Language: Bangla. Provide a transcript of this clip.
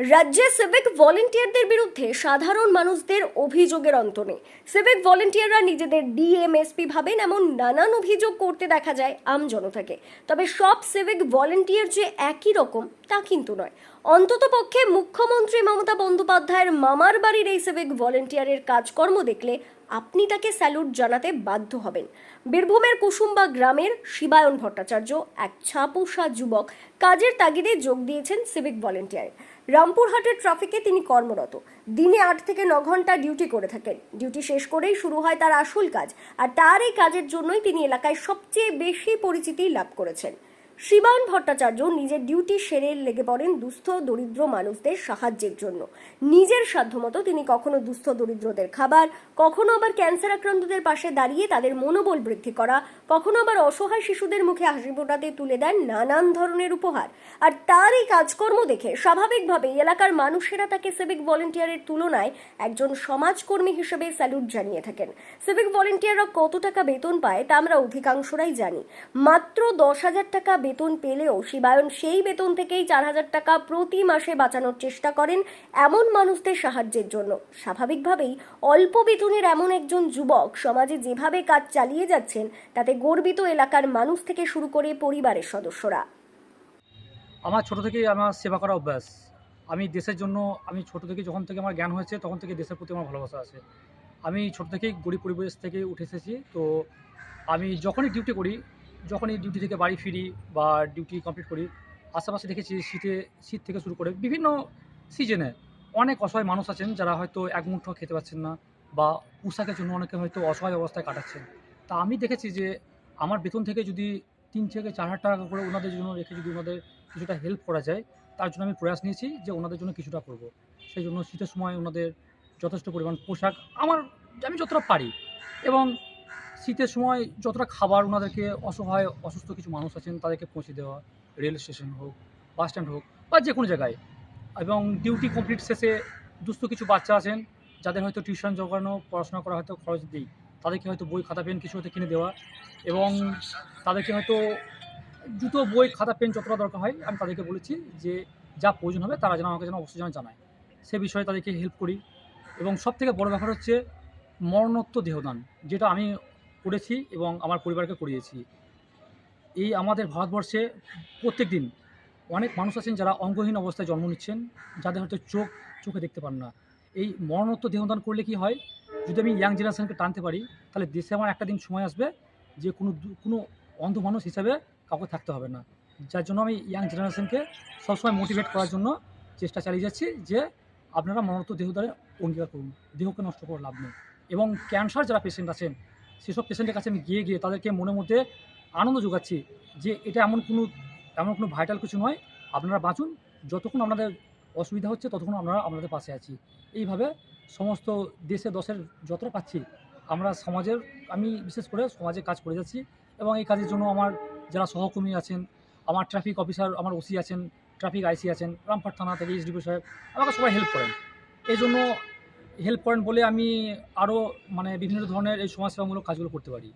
রাজ্যে সিভিক ভলেন্টিয়ারদের বিরুদ্ধে সাধারণ মানুষদের অভিযোগের অন্ত নেই। সিভিক ভলেন্টিয়াররা নিজেদের ডিএমএসপি ভাবেন এমন নানান অভিযোগ করতে দেখা যায় আম জনতাকে। তবে সব সিভিক ভলেন্টিয়ার যে একই রকম, তা কিন্তু নয়। অন্তত পক্ষে মুখ্যমন্ত্রী মমতা বন্দ্যোপাধ্যায়ের মামার বাড়ির এই সিভিক ভলেন্টিয়ারের কাজকর্ম দেখলে আপনি তাকে স্যালুট জানাতে বাধ্য হবেন। বীরভূমের কুসুম্বা গ্রামের শিবায়ন ভট্টাচার্য, এক ছাপোষা যুবক, কাজের তাগিদে যোগ দিয়েছেন সিভিক ভলেন্টিয়ার রামপুরহাটের ট্রাফিকে তিনি কর্মরত। দিনে আট থেকে ন ঘণ্টা ডিউটি করে থাকেন। ডিউটি শেষ করেই শুরু হয় তার আসল কাজ। আর তার এই কাজের জন্যই তিনি এলাকায় সবচেয়ে বেশি পরিচিতি লাভ করেছেন। শিবায়ন ভট্টাচার্য নিজের ডিউটি সেরে লেগে পড়েন দুস্থ দরিদ্র মানুষদের সাহায্যের জন্য। নিজের সাধ্যমতো তিনি কখনো দুস্থ দরিদ্রদের খাবার, কখনো আবার ক্যান্সার আক্রান্তদের পাশে দাঁড়িয়ে তাদের মনোবল বৃদ্ধি করা কখনো আবার অসহায় শিশুদের মুখে হাসি ফোটাতে তুলে দেন নানান ধরনের উপহার। আর তার এই কাজকর্ম দেখে স্বাভাবিকভাবেই এলাকার মানুষেরা তাকে সিভিক ভলেন্টিয়ারের তুলনায় একজন সমাজকর্মী হিসেবে স্যালুট জানিয়ে থাকেন। সিভিক ভলেন্টিয়াররা কত টাকা বেতন পায় তা আমরা অধিকাংশরাই জানি। মাত্র দশ হাজার টাকা বেতন পেলেও শিবায়ন সেই বেতন থেকেই চার হাজার টাকা প্রতি মাসে বাঁচানোর চেষ্টা করেন এমন মানুষদের সাহায্যের জন্য। স্বাভাবিকভাবেই অল্প বেতনের এমন একজন যুবক সমাজে যেভাবে কাজ চালিয়ে যাচ্ছেন, তাতে গর্বিত এলাকার মানুষ থেকে শুরু করে পরিবারের সদস্যরা। আমার ছোট থেকেই আমার সেবা করা অভ্যাস। আমি দেশের জন্য, আমি ছোট থেকে যখন থেকে আমার জ্ঞান হয়েছে, তখন থেকে দেশের প্রতি আমার ভালোবাসা আছে। আমি ছোট থেকেই গরিব পরিবেশ থেকে উঠে এসেছি, তো আমি যখনই ডিউটি করি, যখনই ডিউটি থেকে বাড়ি ফিরি বা ডিউটি কমপ্লিট করি, আশেপাশে দেখেছি শীতে, শীত থেকে শুরু করে বিভিন্ন সিজনে অনেক অসহায় মানুষ আছেন, যারা হয়তো এক মুঠো খেতে পাচ্ছেন না বা পোশাকের জন্য অনেকে হয়তো অসহায় অবস্থায় কাটাচ্ছেন। তা আমি দেখেছি যে আমার বেতন থেকে যদি তিন থেকে চার হাজার টাকা করে ওনাদের জন্য রেখে যদি ওনাদের কিছুটা হেল্প করা যায়, তার জন্য আমি প্রয়াস নিয়েছি যে ওনাদের জন্য কিছুটা করব। সেই জন্য শীতের সময় ওনাদের যথেষ্ট পরিমাণ পোশাক আমার, আমি যতটা পারি এবং শীতের সময় যতটা খাবার ওনাদেরকে অসহায়, অসুস্থ কিছু মানুষ আছেন তাদেরকে পৌঁছে দেওয়া, রেল স্টেশন হোক, বাস স্ট্যান্ড হোক বা যে কোনো জায়গায় এবং ডিউটি কমপ্লিট শেষে দুস্থ কিছু বাচ্চা আছেন, যাদের হয়তো টিউশন জোগানো, পড়াশোনা করা হয়তো খরচ দিই তাদেরকে হয়তো বই, খাতা, পেন কিছু হয়তো কিনে দেওয়া এবং তাদেরকে হয়তো জুতো বই, খাতা, পেন যতটা দরকার হয়, আমি তাদেরকে বলেছি যে যা প্রয়োজন হবে তারা যেন আমাকে যেন অবশ্যই যেন জানায়। সে বিষয়ে তাদেরকে হেল্প করি এবং সব থেকে বড় ব্যাপার হচ্ছে মরণোত্তর দেহদান, যেটা আমি করেছি এবং আমার পরিবারকে করিয়েছি। এই আমাদের ভারতবর্ষে প্রত্যেক দিন অনেক মানুষ আছেন যারা অঙ্গহীন অবস্থায় জন্ম নিচ্ছেন, যাদের হয়তো চোখ, চোখে দেখতে পান না। এই মরণোত্তর দেহদান করলে কি হয়? যদি আমি ইয়াং জেনারেশনকে টানতে পারি, তাহলে দেশে আমার একটা দিন সময় আসবে যে কোনো কোনো অন্ধ মানুষ হিসাবে কাউকে থাকতে হবে না। যার জন্য আমি ইয়াং জেনারেশনকে সবসময় মোটিভেট করার জন্য চেষ্টা চালিয়ে যাচ্ছি যে আপনারা মরণত দেহদারে অঙ্গীকার করুন। দেহকে নষ্ট করে লাভ নেই। এবং ক্যান্সার যারা পেশেন্ট আছেন, সেসব পেশেন্টের কাছে আমি গিয়ে গিয়ে তাদেরকে মনের মধ্যে আনন্দ যোগাচ্ছি যে এটা এমন কোনো এমন কোনো ভাইটাল কিছু নয়। আপনারা বাঁচুন। যতক্ষণ আপনাদের অসুবিধা হচ্ছে, ততক্ষণ আমরা আপনাদের পাশে আছি। এইভাবে সমস্ত দেশে দশের যতটা পাচ্ছি, আমরা সমাজের, আমি বিশেষ করে সমাজে কাজ করে যাচ্ছি এবং এই কাজের জন্য আমার যারা সহকর্মী আছেন, আমার ট্রাফিক অফিসার, আমার ওসি আছেন, ট্রাফিক আইসি আছেন, রামপাট থানা থেকে এসডিপি সাহেব, আমাকে সবাই হেল্প করেন। এই জন্য হেল্প করেন বলে আমি আরও মানে বিভিন্ন ধরনের এই সমাজসেবামূলক কাজগুলো করতে পারি।